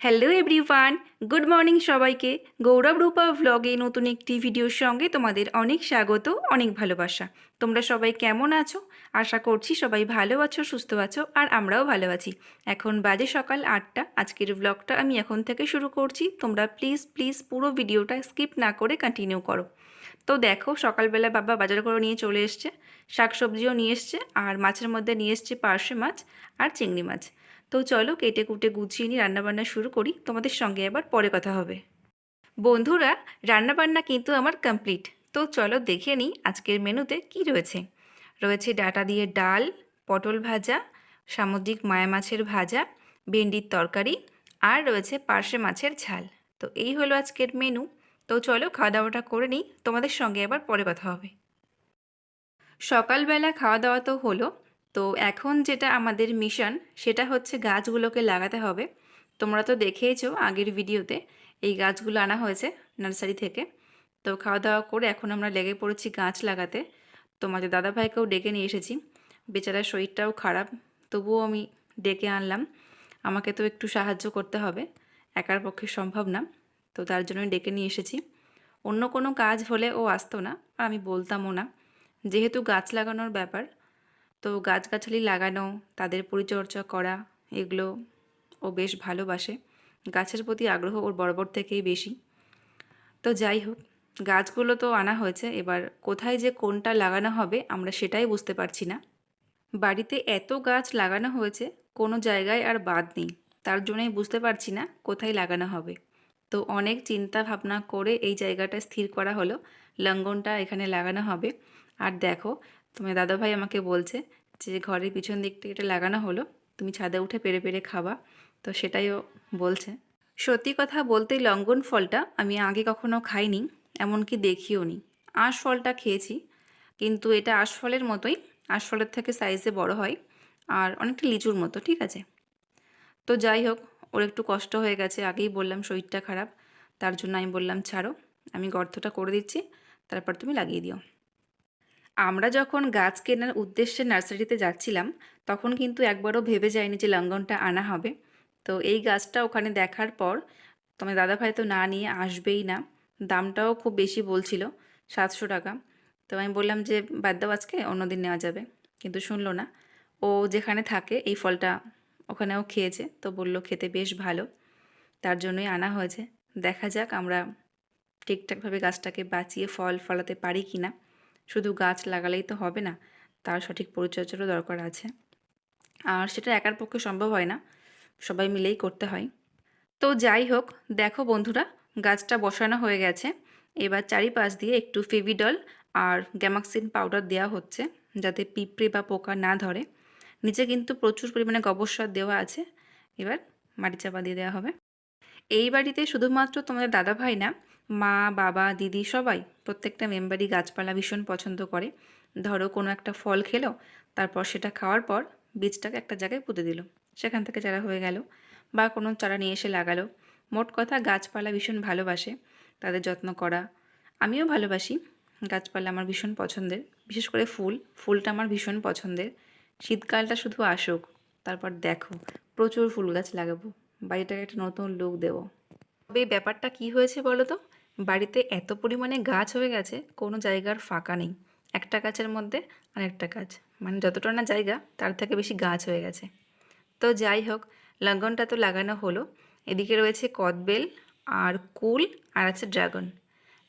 Hello everyone good morning সবাইকে। গৌরব রূপা ভ্লগে নতুন একটি ভিডিওর সঙ্গে তোমাদের অনেক স্বাগত, অনেক ভালোবাসা। তোমরা সবাই কেমন আছো? আশা করছি সবাই ভালো আছো, সুস্থ আছো, আর আমরাও ভালো আছি। এখন বাজে সকাল আটটা। আজকের ভ্লগটা আমি এখন থেকে শুরু করছি। তোমরা প্লিজ প্লিজ পুরো ভিডিওটা স্কিপ না করে কন্টিনিউ করো। তো দেখো সকালবেলা বাবা বাজার করে নিয়ে চলে এসছে। শাকসবজিও নিয়ে এসছে আর মাছের মধ্যে নিয়ে এসছে পার্শে মাছ আর চিংড়ি মাছ। তো চলো কেটে কুটে গুছিয়ে নিয়ে রান্নাবান্না শুরু করি, তোমাদের সঙ্গে আবার পরে কথা হবে। বন্ধুরা, রান্নাবান্না কিন্তু আমার কমপ্লিট তো চলো দেখে নিই আজকের মেনুতে কি রয়েছে। রয়েছে ডাটা দিয়ে ডাল, পটল ভাজা, সামুদ্রিক মায়া মাছের ভাজা, ভেন্ডির তরকারি আর রয়েছে পার্শে মাছের ঝাল। তো এই হলো আজকের মেনু। তো চলো খাওয়া দাওয়াটা করে নিই, তোমাদের সঙ্গে আবার পরে কথা হবে। সকালবেলা খাওয়া দাওয়া তো হলো, তো এখন যেটা আমাদের মিশন সেটা হচ্ছে গাছগুলোকে লাগাতে হবে। তোমরা তো দেখেইছো আগের ভিডিওতে, এই গাছগুলো আনা হয়েছে নার্সারি থেকে। তো খাওয়া দাওয়া করে এখন আমরা লেগে পড়েছি গাছ লাগাতে। তোমাদের দাদাভাইকেও ডেকে নিয়ে এসেছি। বেচারার শরীরটাও খারাপ, তবুও আমি ডেকে আনলাম। আমাকে তো একটু সাহায্য করতে হবে, একার পক্ষে সম্ভব না। তো তার জন্যই ডেকে নিয়ে এসেছি। অন্য কোনো কাজ হলে ও আসতো না, আর আমি বলতামও না। যেহেতু গাছ লাগানোর ব্যাপার, তো গাছগাছালি লাগানো, তাদের পরিচর্যা করা, এগুলো ও বেশ ভালোবাসে। গাছের প্রতি আগ্রহ ওর বরাবর থেকেই বেশি। তো যাই হোক, গাছগুলো তো আনা হয়েছে, এবার কোথায় যে কোনটা লাগানো হবে আমরা সেটাই বুঝতে পারছি না। বাড়িতে এত গাছ লাগানো হয়েছে, কোনো জায়গায় আর বাদ নেই, তার জন্যই বুঝতে পারছি না কোথায় লাগানো হবে। তো অনেক চিন্তা ভাবনা করে এই জায়গাটা স্থির করা হলো। লঙ্গনটা এখানে লাগানো হবে। আর দেখো, তোমার দাদাভাই আমাকে বলছে যে ঘরের পিছন দিকটা এটা লাগানো হলো। তুমি ছাদে উঠে পেরে পেরে খাবা। তো সেটাইও বলছে। সত্যি কথা বলতে লঙ্গন ফলটা আমি আগে কখনো খাইনি, এমনকি দেখিও নি। আঁশ ফলটা খেয়েছি, কিন্তু এটা আঁশফলের মতোই। আঁশফলের থেকে সাইজে বড় হয়, আর অনেকটা লিচুর মতো, ঠিক আছে? তো যাই হোক ওর একটু কষ্ট হয়ে গেছে, আগেই বললাম শরীরটা খারাপ, তার জন্য আমি বললাম ছাড়ো, আমি গর্তটা করে দিচ্ছি, তারপর তুমি লাগিয়ে দিও। আমরা যখন গাছ কেনার উদ্দেশ্যে নার্সারিতে যাচ্ছিলাম, তখন কিন্তু একবারও ভেবে যায়নি যে লঙ্ঘনটা আনা হবে। তো এই গাছটা ওখানে দেখার পর, তোমার দাদাভাই তো না নিয়ে আসবেই না, দামটাও খুব বেশি বলছিল, সাতশো টাকা। তো আমি বললাম যে, বাদ দাও আজকে, অন্যদিন নেওয়া যাবে। কিন্তু শুনলো না। ও যেখানে থাকে, এই ফলটা ওখানেও খেয়েছে, তো বলল খেতে বেশ ভালো। তার জন্যই আনা হয়েছে। দেখা যাক আমরা ঠিকঠাকভাবে গাছটাকে বাঁচিয়ে ফল ফলাতে পারি কি না শুধু গাছ লাগালেই তো হবে না, তার সঠিক পরিচর্যারও দরকার আছে। আর সেটা একার পক্ষে সম্ভব হয় না, সবাই মিলেই করতে হয়। তো যাই হোক, দেখো বন্ধুরা, গাছটা বসানো হয়ে গেছে। এবার চারিপাশ দিয়ে একটু ফেভিডল আর গ্যামাক্সিন পাউডার দেওয়া হচ্ছে, যাতে পিঁপড়ে বা পোকা না ধরে। নিচে কিন্তু প্রচুর পরিমাণে গোবর সার দেওয়া আছে। এবার মাটি চাপা দিয়ে দেওয়া হবে। এই বাড়িতে শুধুমাত্র তোমাদের দাদা ভাই না, মা, বাবা, দিদি সবাই প্রত্যেকটা মেম্বারই গাছপালা ভীষণ পছন্দ করে। ধরো কোনো একটা ফল খেলো, তারপর সেটা খাওয়ার পর বীজটাকে একটা জায়গায় পুঁতে দিল। সেখান থেকে চারা হয়ে গেল বা কোনো চারা নিয়ে এসে লাগালো। মোট কথা গাছপালা ভীষণ ভালোবাসে, তাদের যত্ন করা। আমিও ভালোবাসি। গাছপালা আমার ভীষণ পছন্দের। বিশেষ করে ফুল, ফুলটা আমার ভীষণ পছন্দের। শীতকালটা শুধু আসুক, তারপর দেখো। প্রচুর ফুল গাছ লাগাবো। বাড়িটাকে একটা নতুন লুক দেবো। তবে ব্যাপারটা কি হয়েছে বলো তো? বাড়িতে এত পরিমাণে গাছ হয়ে গেছে, কোনো জায়গার ফাঁকা নেই। একটা গাছের মধ্যে আরেকটা গাছ। মানে যতটা না জায়গা, তার থেকে বেশি গাছ হয়ে গেছে। তো যাই হোক, লঙ্ঘনটা তো লাগানো হলো। এদিকে রয়েছে কদবেল আর কুল, আর আছে ড্রাগন।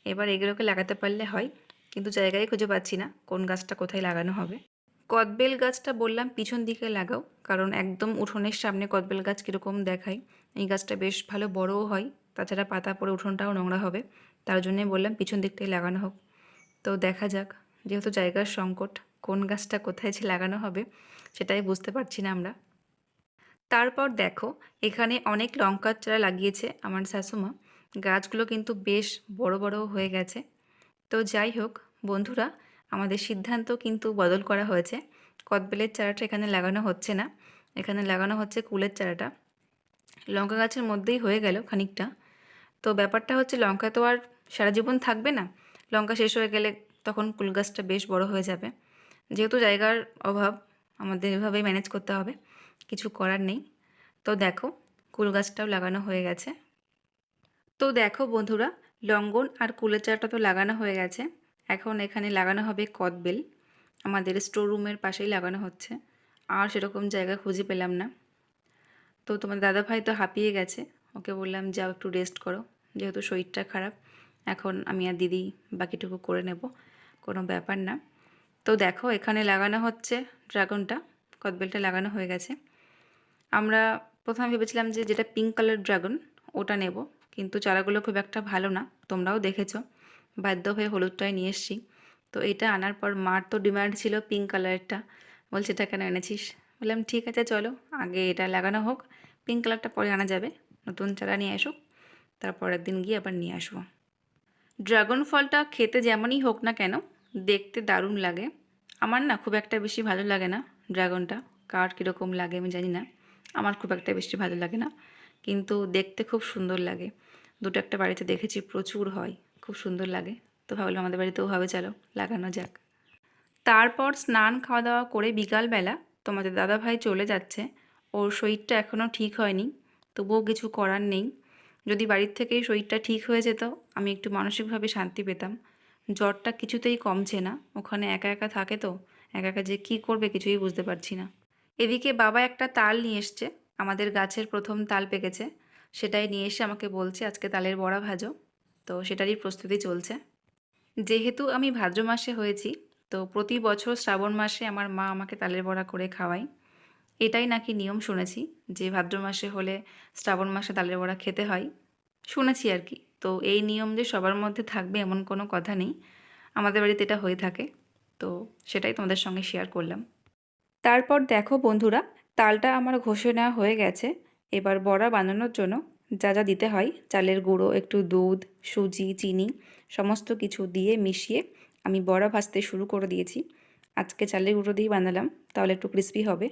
এবার এগুলোকে লাগাতে পারলে হয়, কিন্তু জায়গায় খুঁজে পাচ্ছি না কোন গাছটা কোথায় লাগানো হবে। কদবেল গাছটা বললাম, পিছন দিকে লাগাও, কারণ একদম উঠোনের সামনে কদবেল গাছ কীরকম দেখায়। এই গাছটা বেশ ভালো বড়ও হয়, তাছাড়া পাতা পড়ে উঠোনটাও নোংরা হবে, তার জন্যই বললাম পিছন দিকটাই লাগানো হোক। তো দেখা যাক, যেহেতু জায়গার সংকট, কোন গাছটা কোথায় যে লাগানো হবে সেটাই বুঝতে পারছি না আমরা। তারপর দেখো, এখানে অনেক লঙ্কার চারা লাগিয়েছে আমার শাশুমা। গাছগুলো কিন্তু বেশ বড় বড় হয়ে গেছে। তো যাই হোক, বন্ধুরা আমাদের সিদ্ধান্ত কিন্তু বদল করা হয়েছে। কদবেলের চারাটা এখানে লাগানো হচ্ছে না। এখানে লাগানো হচ্ছে কুলের চারাটা। লঙ্কা গাছের মধ্যেই হয়ে গেল খানিকটা। তো ব্যাপারটা হচ্ছে, লঙ্কা তো আর সারা জীবন থাকবে না। লঙ্কা শেষ হয়ে গেলে তখন কুল গাছটা বেশ বড় হয়ে যাবে। যেহেতু জায়গার অভাব, আমাদের এভাবেই ম্যানেজ করতে হবে। কিছু করার নেই। তো দেখো, কুল গাছটাও লাগানো হয়ে গেছে। তো দেখো বন্ধুরা, লঙ্গন আর কুলের চাটা তো লাগানো হয়ে গেছে। এখন এখানে লাগানো হবে কদবেল। আমাদের স্টোর রুমের পাশেই লাগানো হচ্ছে। আর সেরকম জায়গা খুঁজে পেলাম না। তো তোমার দাদাভাই তো হাঁপিয়ে গেছে। ওকে বললাম, যাও একটু রেস্ট করো। যেহেতু শরীরটা খারাপ, এখন আমি আর দিদি বাকিটুকু করে নেব। কোনো ব্যাপার না। তো দেখো, এখানে লাগানো হচ্ছে ড্রাগনটা কদবেলটা লাগানো হয়ে গেছে। আমরা প্রথমে ভেবেছিলাম যে যেটা পিঙ্ক কালার ড্রাগন ওটা নেব। কিন্তু চারাগুলো খুব একটা ভালো না। তোমরাও দেখেছ। বাধ্য হয়ে হলুদটাই নিয়ে এসেছি। তো এটা আনার পর মার তো ডিমান্ড ছিল পিঙ্ক কালারটা বলছে, এটা কেন এনেছিস? বললাম, ঠিক আছে, চলো, আগে এটা লাগানো হোক। পিঙ্ক কালারটা পরে আনা যাবে। নতুন চারা নিয়ে আসুক। তারপর একদিন গিয়ে আবার নিয়ে আসব। ড্রাগন ফলটা খেতে যেমনই হোক না কেন, দেখতে দারুণ লাগে। আমার না খুব একটা বেশি ভালো লাগে না ড্রাগনটা কার কীরকম লাগে আমি জানি না। আমার খুব একটা বেশি ভালো লাগে না। কিন্তু দেখতে খুব সুন্দর লাগে। দুটো একটা বাড়িতে দেখেছি, প্রচুর হয়। খুব সুন্দর লাগে। তো ভাবলাম আমাদের বাড়িতেও হবে, চলো লাগানো যাক। তারপর স্নান খাওয়া দাওয়া করে বিকালবেলা তোমাদের দাদাভাই চলে যাচ্ছে। ওর শরীরটা এখনও ঠিক হয়নি, তবুও কিছু করার নেই। যদি বাড়ির থেকেই শরীরটা ঠিক হয়ে যেত, আমি একটু মানসিকভাবে শান্তি পেতাম। জ্বরটা কিছুতেই কমছে না, ওখানে একা একা থাকে তো, একা একা যে কী করবে কিছুই বুঝতে পারছি না। এদিকে বাবা একটা তাল নিয়ে এসছে, আমাদের গাছের প্রথম তাল পেকেছে। সেটাই নিয়ে এসে আমাকে বলছে, আজকে তালের বড়া ভাজো। তো সেটারই প্রস্তুতি চলছে। যেহেতু আমি ভাদ্র মাসে হয়েছি, তো প্রতি বছর শ্রাবণ মাসে আমার মা আমাকে তালের বড়া করে খাওয়ায়। এটাই নাকি নিয়ম শুনেছি, যে ভাদ্র মাসে হলে শ্রাবণ মাসে তালের বড়া খেতে হয়। শুনেছি আর কি, তো এই নিয়ম যে সবার মধ্যে থাকবে এমন কোনো কথা নেই। আমাদের বাড়িতে এটা হয়ে থাকে, তো সেটাই তোমাদের সঙ্গে শেয়ার করলাম। তারপর দেখো বন্ধুরা, তালটা আমার ঘষে নেওয়া হয়ে গেছে। এবার বড়া বানানোর জন্য যা যা দিতে হয়, চালের গুঁড়ো, একটু দুধ, সুজি, চিনি, সমস্ত কিছু দিয়ে মিশিয়ে আমি বড়া ভাজতে শুরু করে দিয়েছি। আজকে চালের গুঁড়ো দিয়েই বানালাম, তাহলে একটু ক্রিস্পি হবে।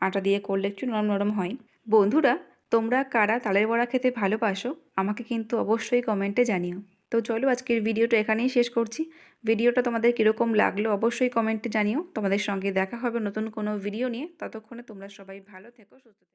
আটা দিয়ে করলে একটু নরম নরম হয়। বন্ধুরা, তোমরা কারা তালের বড়া খেতে ভালোবাসো, আমাকে কিন্তু অবশ্যই কমেন্টে জানিও। তো চলো আজকের ভিডিওটা এখানেই শেষ করছি। ভিডিওটা তোমাদের কীরকম লাগল অবশ্যই কমেন্টে জানিও। তোমাদের সঙ্গে দেখা হবে নতুন কোনো ভিডিও নিয়ে। ততক্ষণে তোমরা সবাই ভালো থেকো, সুস্থ